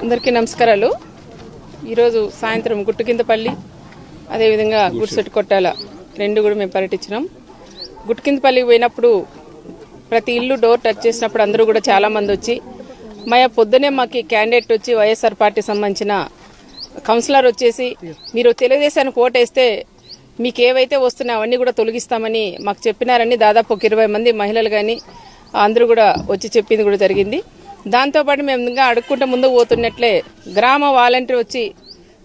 అందరికీ నమస్కారాలు. ఈరోజు సాయంత్రం గుట్టుకిందపల్లి అదేవిధంగా గుడిసెట్టు కొట్టాల రెండు కూడా మేము పర్యటించినాం. గుట్టుకిందపల్లి పోయినప్పుడు ప్రతి ఇల్లు డోర్ టచ్ చేసినప్పుడు అందరూ కూడా చాలామంది వచ్చి మా పొద్దునే మాకు క్యాండిడేట్ వచ్చి వైఎస్ఆర్ పార్టీ సంబంధించిన కౌన్సిలర్ వచ్చేసి మీరు తెలుగుదేశానికి ఓటేస్తే మీకు ఏవైతే వస్తున్నాయో అవన్నీ కూడా తొలగిస్తామని మాకు చెప్పినారని దాదాపు ఒక ఇరవై మంది మహిళలు కానీ అందరూ కూడా వచ్చి చెప్పింది కూడా జరిగింది. దాంతోపాటు మేము ఇంకా అడుక్కుంటూ ముందుకు పోతున్నట్లే గ్రామ వాలంటీర్ వచ్చి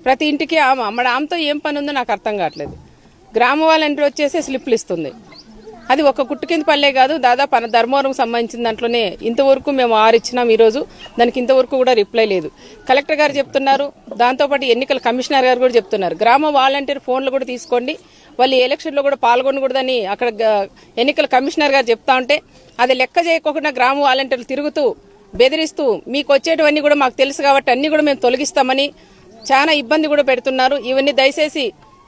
ప్రతి ఇంటికి ఆమె మన ఆమెతో ఏం పని ఉందో నాకు అర్థం కావట్లేదు. గ్రామ వాలంటీర్ వచ్చేసి స్లిప్లు ఇస్తుంది. అది ఒక గుట్టు కింద పల్లె కాదు దాదాపు మన ధర్మవరం సంబంధించిన దాంట్లోనే ఇంతవరకు మేము ఆరు ఇచ్చినాం ఈరోజు దానికి ఇంతవరకు కూడా రిప్లై లేదు. కలెక్టర్ గారు చెప్తున్నారు దాంతోపాటు ఎన్నికల కమిషనర్ గారు కూడా చెప్తున్నారు. గ్రామ వాలంటీర్ ఫోన్లు కూడా తీసుకోండి వాళ్ళు ఎలక్షన్లో కూడా పాల్గొనకూడదని అక్కడ ఎన్నికల కమిషనర్ గారు చెప్తా ఉంటే అది లెక్క చేయకోకుండా గ్రామ వాలంటీర్లు తిరుగుతూ బెదిరిస్తూ మీకు వచ్చేటివన్నీ కూడా మాకు తెలుసు కాబట్టి అన్ని కూడా మేము తొలగిస్తామని చాలా ఇబ్బంది కూడా పెడుతున్నారు. ఇవన్నీ దయచేసి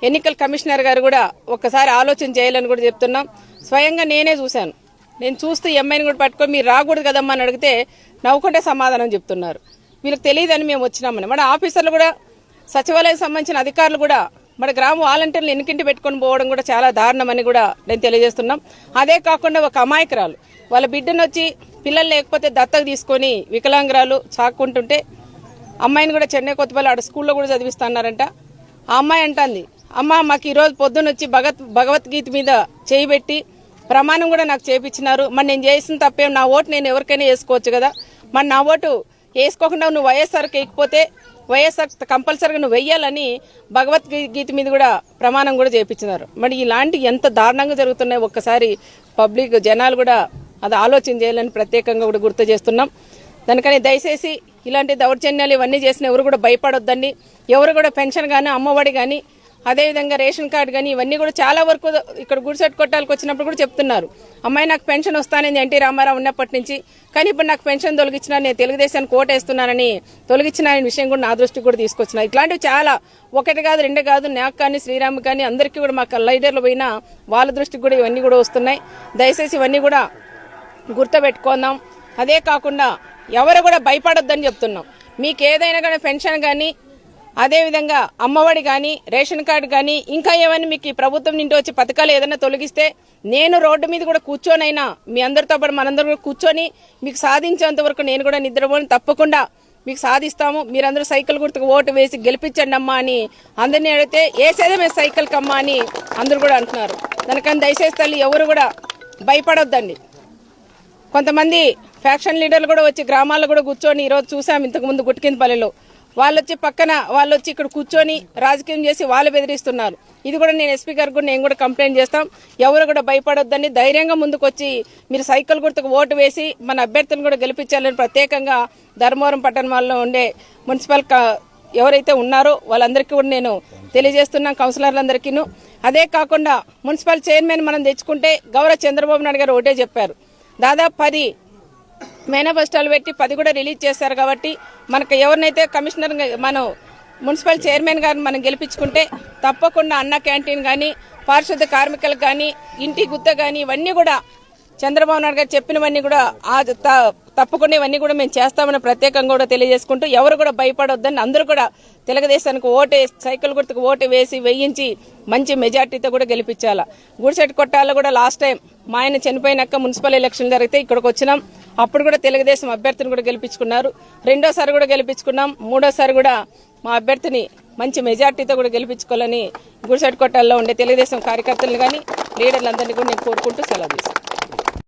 ఎన్నికల కమిషనర్ గారు కూడా ఒక్కసారి ఆలోచన చేయాలని కూడా చెప్తున్నాం. స్వయంగా నేనే చూశాను. నేను చూస్తూ ఎంఐని కూడా పట్టుకొని మీరు రాకూడదు కదమ్మా అని అడిగితే నవ్వుకుంటే సమాధానం చెప్తున్నారు. వీళ్ళకి తెలియదని మేము వచ్చినామని మన ఆఫీసర్లు కూడా సచివాలయం సంబంధించిన అధికారులు కూడా మన గ్రామ వాలంటీర్లు ఎన్నికింటి పెట్టుకొని పోవడం కూడా చాలా దారుణమని కూడా నేను తెలియజేస్తున్నాం. అదే కాకుండా ఒక అమాయకురాలు. వాళ్ళ బిడ్డను వచ్చి పిల్లలు లేకపోతే దత్తకు తీసుకొని వికలాంగురాలు చాక్కుంటుంటే అమ్మాయిని కూడా చెన్నై కొత్తపల్లి ఆడ స్కూల్లో కూడా చదివిస్తున్నారంట. ఆ అమ్మాయి అంటుంది అమ్మ మాకు ఈరోజు పొద్దున్న వచ్చి భగత్ భగవద్గీత మీద చేయిబెట్టి ప్రమాణం కూడా నాకు చేపించినారు. మరి నేను చేసిన తప్పేం? నా ఓటు నేను ఎవరికైనా వేసుకోవచ్చు కదా? మరి నా ఓటు వేసుకోకుండా నువ్వు వైఎస్ఆర్కి ఎక్కిపోతే వైఎస్ఆర్ కంపల్సరీగా నువ్వు వెయ్యాలని భగవద్గీత మీద కూడా ప్రమాణం కూడా చేపించినారు మరి ఇలాంటి ఎంత దారుణంగా జరుగుతున్నాయి ఒక్కసారి పబ్లిక్ జనాలు కూడా అది ఆలోచన చేయాలని ప్రత్యేకంగా కూడా గుర్తు చేస్తున్నాం. దానికని దయచేసి ఇలాంటి దౌర్జన్యాలు ఇవన్నీ చేసిన ఎవరు కూడా భయపడొద్దండి. ఎవరు కూడా పెన్షన్ కానీ అమ్మఒడి కానీ అదేవిధంగా రేషన్ కార్డు కానీ ఇవన్నీ కూడా చాలా వరకు ఇక్కడ గుడిసెట్ కొట్టాలకు వచ్చినప్పుడు కూడా చెప్తున్నారు. అమ్మాయి నాకు పెన్షన్ వస్తానని ఎన్టీ రామారావు ఉన్నప్పటి నుంచి కానీ ఇప్పుడు నాకు పెన్షన్ తొలగించిన నేను తెలుగుదేశానికి ఓటేస్తున్నానని తొలగించిన విషయం కూడా నా దృష్టికి కూడా తీసుకొచ్చిన ఇట్లాంటివి చాలా ఒకటి కాదు రెండు కాదు నాకు కానీ శ్రీరామ్ కానీ అందరికీ కూడా మాకు లైడర్లు పోయినా వాళ్ళ దృష్టికి కూడా ఇవన్నీ కూడా వస్తున్నాయి. దయచేసి ఇవన్నీ కూడా గుర్తుపెట్టుకుందాం. అదే కాకుండా ఎవరు కూడా భయపడొద్దని చెప్తున్నాం. మీకు ఏదైనా కానీ పెన్షన్ కానీ అదేవిధంగా అమ్మఒడి కానీ రేషన్ కార్డు కానీ ఇంకా ఏమైనా మీకు ఈ ప్రభుత్వం నుండి వచ్చి పథకాలు ఏదైనా తొలగిస్తే నేను రోడ్డు మీద కూడా కూర్చోనైనా మీ అందరితో పాటు మనందరూ కూడా కూర్చొని మీకు సాధించేంత వరకు నేను కూడా నిద్రపోని. తప్పకుండా మీకు సాధిస్తాము. మీరందరూ సైకిల్ గుర్తుకు ఓటు వేసి గెలిపించండి అమ్మా అని అందరినీ అడిగితే వేసేదే మేము సైకిల్కి అమ్మా అని అందరూ కూడా అంటున్నారు. దానికని దయచేసి తల్లి ఎవరు కూడా భయపడొద్దండి. కొంతమంది ఫ్యాక్షన్ లీడర్లు కూడా వచ్చి గ్రామాల్లో కూడా కూర్చొని ఈరోజు చూసాం ఇంతకుముందు గుట్కిందపల్లిలో వాళ్ళు వచ్చి పక్కన వాళ్ళు వచ్చి ఇక్కడ కూర్చొని రాజకీయం చేసి వాళ్ళు బెదిరిస్తున్నారు. ఇది కూడా నేను ఎస్పీ గారికి కూడా నేను కూడా కంప్లైంట్ చేస్తాం. ఎవరు కూడా భయపడొద్దని ధైర్యంగా ముందుకొచ్చి మీరు సైకిల్ గుర్తుకు ఓటు వేసి మన అభ్యర్థులను కూడా గెలిపించాలని ప్రత్యేకంగా ధర్మవరం పట్టణంలో ఉండే మున్సిపల్ ఎవరైతే ఉన్నారో వాళ్ళందరికీ కూడా నేను తెలియజేస్తున్నాను కౌన్సిలర్లందరికీను. అదే కాకుండా మున్సిపల్ చైర్మన్ మనం తెచ్చుకుంటే గౌరవ చంద్రబాబు నాయుడు గారు ఒకటే చెప్పారు. దాదాపు పది మేనిఫెస్టోలు పెట్టి పది కూడా రిలీజ్ చేశారు కాబట్టి మనకు ఎవరినైతే కమిషనర్ మనం మున్సిపల్ చైర్మన్ గారిని మనం గెలిపించుకుంటే తప్పకుండా అన్న క్యాంటీన్ కానీ పారిశుద్ధ కార్మికులకు కానీ ఇంటి గుత్త కానీ ఇవన్నీ కూడా చంద్రబాబు నాయుడు గారు చెప్పినవన్నీ కూడా ఆ తప్పకుండా ఇవన్నీ కూడా మేము చేస్తామని ప్రత్యేకంగా కూడా తెలియజేసుకుంటూ ఎవరు కూడా భయపడొద్దని అందరూ కూడా తెలుగుదేశానికి ఓటు సైకిల్ గుర్తుకు ఓటు వేసి వేయించి మంచి మెజార్టీతో కూడా గెలిపించాలా. గుడిసెట్ కొట్టాలో కూడా లాస్ట్ టైం మా ఆయన చనిపోయినాక మున్సిపల్ ఎలక్షన్ జరిగితే ఇక్కడికి వచ్చినాం. అప్పుడు కూడా తెలుగుదేశం అభ్యర్థిని కూడా గెలిపించుకున్నారు. రెండోసారి కూడా గెలిపించుకున్నాం. మూడోసారి కూడా మా అభ్యర్థిని మంచి మెజార్టీతో కూడా గెలిపించుకోవాలని గుడిసెట్ కొట్టాల్లో ఉండే తెలుగుదేశం కార్యకర్తలు కానీ లీడర్లందరినీ కూడా నేను కోరుకుంటూ సెలవు